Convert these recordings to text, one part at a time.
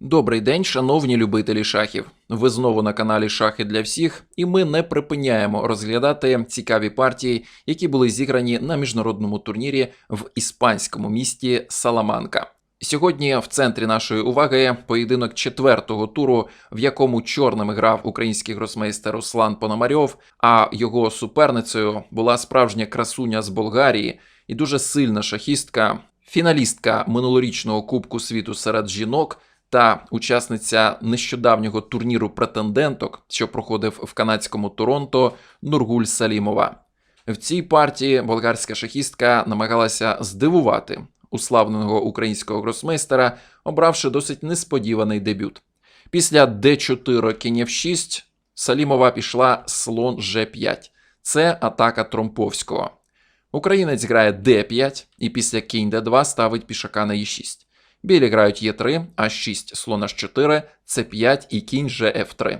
Добрий день, шановні любителі шахів. Ви знову на каналі Шахи для всіх, і ми не припиняємо розглядати цікаві партії, які були зіграні на міжнародному турнірі в іспанському місті Саламанка. Сьогодні в центрі нашої уваги поєдинок четвертого туру, в якому чорними грав український гросмейстер Руслан Пономарьов, а його суперницею була справжня красуня з Болгарії і дуже сильна шахістка, фіналістка минулорічного Кубку світу серед жінок та учасниця нещодавнього турніру претенденток, що проходив в канадському Торонто, Нургуль Салімова. В цій партії болгарська шахістка намагалася здивувати уславленого українського гросмейстера, обравши досить несподіваний дебют. Після d4 кінь f6 Салімова пішла слон g5. Це атака Тромповського. Українець грає d5 і після кінь d2 ставить пішака на e6. Білі грають Е3, А6, слон H4, С5 і кінь ЖФ3.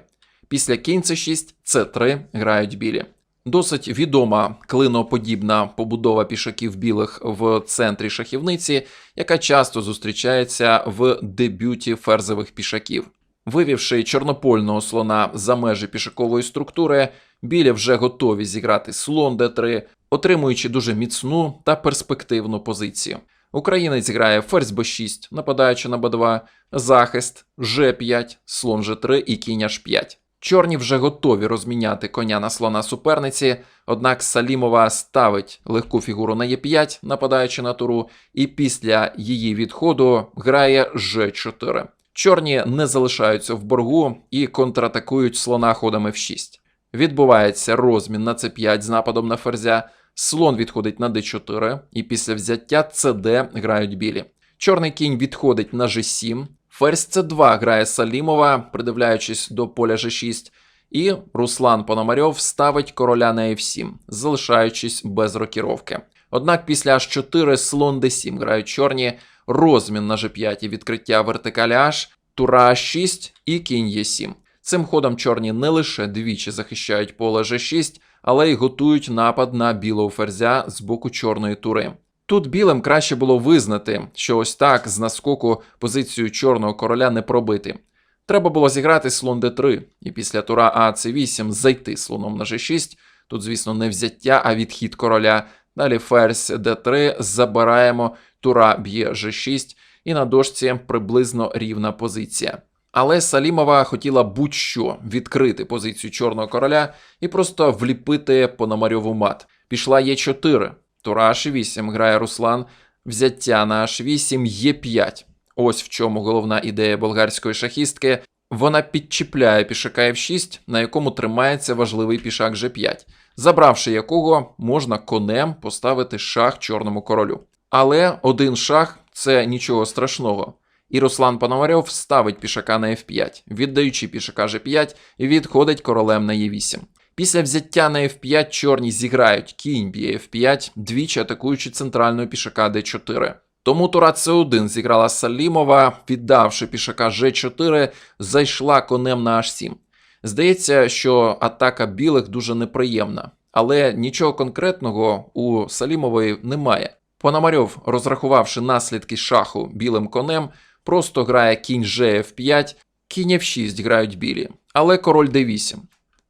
Після кінь С6, С3 грають білі. Досить відома клиноподібна побудова пішаків білих в центрі шахівниці, яка часто зустрічається в дебюті ферзових пішаків. Вивівши чорнопольного слона за межі пішакової структури, білі вже готові зіграти слон Д3, отримуючи дуже міцну та перспективну позицію. Українець грає ферзь b6, нападаючи на b2, захист, g5, слон g3 і кінь h5. Чорні вже готові розміняти коня на слона суперниці, однак Салімова ставить легку фігуру на e5, нападаючи на туру, і після її відходу грає g4. Чорні не залишаються в боргу і контратакують слона ходом f6. Відбувається розмін на c5 з нападом на ферзя. Слон відходить на d4, і після взяття cd грають білі. Чорний кінь відходить на g7, ферзь c2 грає Салімова, придивляючись до поля g6, і Руслан Пономарьов ставить короля на f7, залишаючись без рокіровки. Однак після h4 слон d7 грають чорні, розмін на g5 і відкриття вертикалі h, тура h6 і кінь e7. Цим ходом чорні не лише двічі захищають поле g6, але й готують напад на білого ферзя з боку чорної тури. Тут білим краще було визнати, що ось так з наскоку позицію чорного короля не пробити. Треба було зіграти слон d3, і після тура А c8 зайти слоном на g6. Тут, звісно, не взяття, а відхід короля. Далі ферзь d3, забираємо, тура б'є g6, і на дошці приблизно рівна позиція. Але Салімова хотіла будь-що відкрити позицію чорного короля і просто вліпити Пономарьову мат. Пішла Е4, тура H8 грає Руслан, взяття на H8, Е5. Ось в чому головна ідея болгарської шахістки. Вона підчіпляє пішака F6, на якому тримається важливий пішак G5, забравши якого можна конем поставити шах чорному королю. Але один шах це нічого страшного. І Руслан Пономарьов ставить пішака на F5, віддаючи пішака G5, відходить королем на E8. Після взяття на F5 чорні зіграють кінь б'є F5, двічі атакуючи центрального пішака D4. Тому тура C1 зіграла Салімова, віддавши пішака G4, зайшла конем на H7. Здається, що атака білих дуже неприємна, але нічого конкретного у Салімової немає. Пономарьов, розрахувавши наслідки шаху білим конем, просто грає кінь G5, кінь F6 грають білі, але король D8.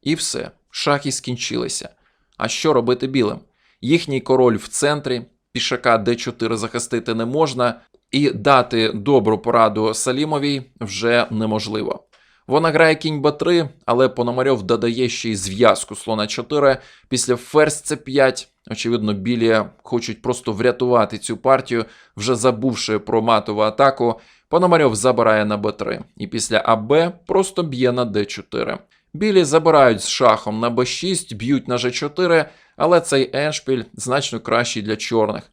І все, шахи скінчилися. А що робити білим? Їхній король в центрі, пішака D4 захистити не можна, і дати добру пораду Салімовій вже неможливо. Вона грає кінь Б3, але Пономарьов додає ще й зв'язку слона 4 після ферзь С5. Очевидно, білі хочуть просто врятувати цю партію, вже забувши про матову атаку. Пономарьов забирає на Б3, і після АБ просто б'є на Д4. Білі забирають з шахом на Б6, б'ють на Ж4, але цей еншпіль значно кращий для чорних.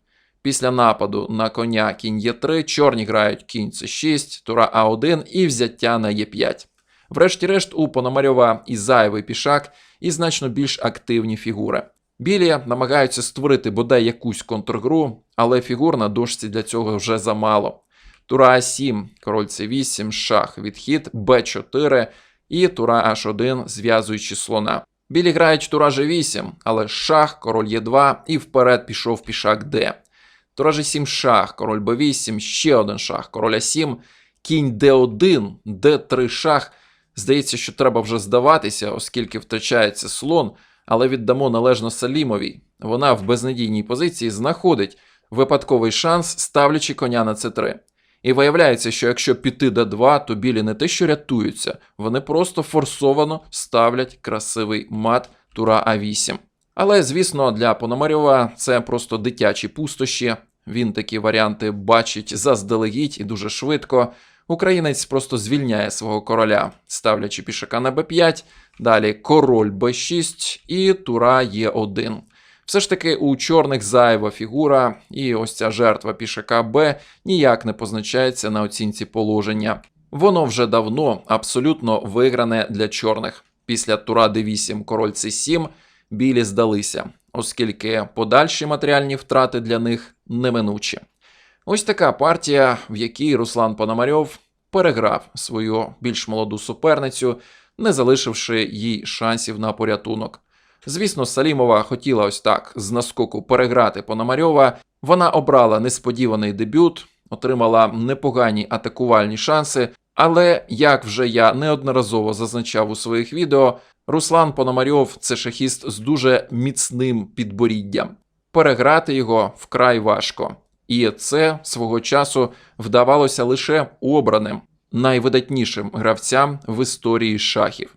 Після нападу на коня кінь Е3, чорні грають кінь С6, тура А1 і взяття на Е5. Врешті-решт, у Пономарьова і зайвий пішак, і значно більш активні фігури. Білі намагаються створити бодай якусь контргру, але фігур на дошці для цього вже замало. Тура А7, король С8, шах, відхід, Б4 і тура H1, зв'язуючи слона. Білі грають тура G8, але шах, король Е2 і вперед пішов пішак Д. Тура G7 шах, король Б8, ще один шах, король А7, кінь d1, d3 шах. Здається, що треба вже здаватися, оскільки втрачається слон, але віддамо належно Салімовій. Вона в безнадійній позиції знаходить випадковий шанс, ставлячи коня на c3. І виявляється, що якщо піти d2, то білі не те, що рятуються, вони просто форсовано ставлять красивий мат тура А8. Але, звісно, для Пономарьова це просто дитячі пустощі. Він такі варіанти бачить заздалегідь і дуже швидко. Українець просто звільняє свого короля, ставлячи пішака на b5, далі король b6 і тура Е1. Все ж таки у чорних зайва фігура, і ось ця жертва пішака Б ніяк не позначається на оцінці положення. Воно вже давно абсолютно вигране для чорних. Після тура d8 король c7 білі здалися, оскільки подальші матеріальні втрати для них неминучі. Ось така партія, в якій Руслан Пономарьов переграв свою більш молоду суперницю, не залишивши їй шансів на порятунок. Звісно, Салімова хотіла ось так з наскоку переграти Пономарьова. Вона обрала несподіваний дебют, отримала непогані атакувальні шанси. Але як вже я неодноразово зазначав у своїх відео, Руслан Пономарьов це шахіст з дуже міцним підборіддям. Переграти його вкрай важко. І це свого часу вдавалося лише обраним, найвидатнішим гравцям в історії шахів.